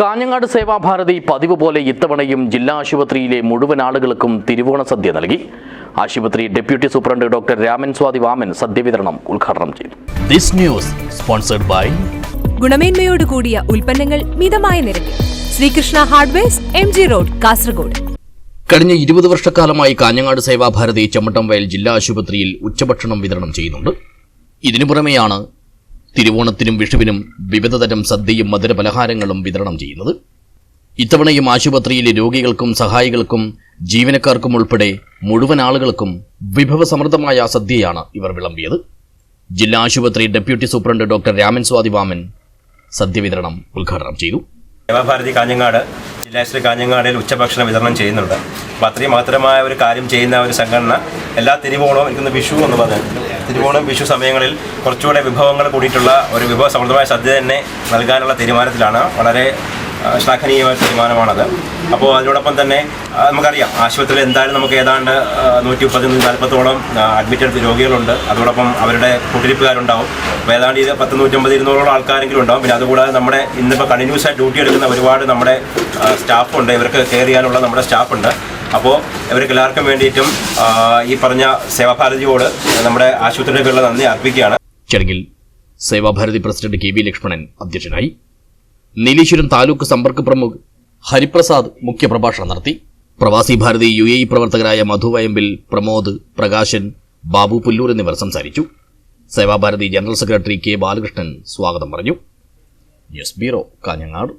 കാഞ്ഞങ്ങാട് സേവാഭാരതി പതിവ് പോലെ ഇത്തവണയും ജില്ലാ ആശുപത്രിയിലെ മുഴുവൻ ആളുകൾക്കും തിരുവോണ സദ്യ നൽകി. ആശുപത്രി deputy superintendent doctor Raman Swathi Vaman സദ്യ വിതരണം ഉദ്ഘാടനം ചെയ്തു. This news sponsored by ഗുണമേന്മയോട് കൂടിയ ഉൽപ്പന്നങ്ങൾ മിതമായ നിരക്കിൽ. Sreekrishna hardwares M G road Kasaragod. കഴിഞ്ഞ ഇരുപത് വർഷക്കാലമായി കാഞ്ഞങ്ങാട് സേവാഭാരതി ചമ്മട്ടം വയൽ ജില്ലാ ആശുപത്രിയിൽ ഉച്ചഭക്ഷണം വിതരണം ചെയ്യുന്നുണ്ട്. ഇതിനു പുറമെയാണ് തിരുവോണത്തിനും വിഷുവിനും വിവിധതരം സദ്യയും മധുരപലഹാരങ്ങളും വിതരണം ചെയ്യുന്നത്. ഇത്തവണയും ആശുപത്രിയിലെ രോഗികൾക്കും സഹായികൾക്കും ജീവനക്കാർക്കും ഉൾപ്പെടെ മുഴുവൻ ആളുകൾക്കും വിഭവസമൃദ്ധമായ സദ്യയാണ് ഇവർ വിളമ്പിയത്. ജില്ലാ ആശുപത്രി deputy superintendent doctor Raman Swathi Vaman സദ്യ വിതരണം ഉദ്ഘാടനം ചെയ്തു. സേവാഭാരതി കാഞ്ഞങ്ങാട് ജില്ലാശ്രീ കാഞ്ഞങ്ങാടിൽ ഉച്ചഭക്ഷണം വിതരണം ചെയ്യുന്നുണ്ട്. അപ്പോൾ അത്രയും മാത്രമായ ഒരു കാര്യം ചെയ്യുന്ന ഒരു സംഘടന എല്ലാ തിരുവോണവും എനിക്കൊന്ന് വിഷു എന്ന് പറഞ്ഞു തിരുവോണം വിഷു സമയങ്ങളിൽ കുറച്ചുകൂടെ വിഭവങ്ങൾ കൂടിയിട്ടുള്ള ഒരു വിഭവ സമൃദ്ധമായ സദ്യ തന്നെ നൽകാനുള്ള തീരുമാനത്തിലാണ്. വളരെ ശ്ലാഘനീയമായ തീരുമാനമാണത്. അപ്പോൾ അതിനോടൊപ്പം തന്നെ നമുക്കറിയാം ആശുപത്രിയിൽ എന്തായാലും നമുക്ക് ഏതാണ്ട് നൂറ്റി മുപ്പത്തി നാൽപ്പത്തോളം അഡ്മിറ്റഡ് രോഗികളുണ്ട്. അതോടൊപ്പം അവരുടെ കൂട്ടിരിപ്പുകാരുണ്ടാവും. അപ്പോൾ ഏതാണ്ട് ഇത് പത്ത് നൂറ്റമ്പത് ഇരുന്നൂറോളം ആൾക്കാരെങ്കിലും ഉണ്ടാവും. പിന്നെ അതുകൂടാതെ നമ്മുടെ ഇന്നിപ്പോൾ കണ്ടിന്യൂസ് ആയി ഡ്യൂട്ടി എടുക്കുന്ന ഒരുപാട് നമ്മുടെ സ്റ്റാഫുണ്ട്. ഇവർക്ക് കെയർ ചെയ്യാനുള്ള നമ്മുടെ സ്റ്റാഫുണ്ട്. അപ്പോൾ ഇവർക്ക് എല്ലാവർക്കും വേണ്ടിയിട്ടും ഈ പറഞ്ഞ സേവാഭാരതിയോട് നമ്മുടെ ആശുപത്രിയുടെ പേരിൽ നന്ദി അർപ്പിക്കുകയാണ്. ചടങ്ങിൽ Sevabharathi president K V Lakshmanan അധ്യക്ഷനായി നീലീശ്വരം താലൂക്ക് സമ്പർക്ക പ്രമുഖ് ഹരിപ്രസാദ് മുഖ്യപ്രഭാഷണം നടത്തി. പ്രവാസി ഭാരതി യു എ ഇ പ്രവർത്തകരായ മധുവയമ്പിൽ പ്രമോദ് പ്രകാശൻ ബാബു പുല്ലൂർ എന്നിവർ സംസാരിച്ചു. Sevabharathi general secretary K Balakrishnan സ്വാഗതം പറഞ്ഞു. News bureau Kanhangad.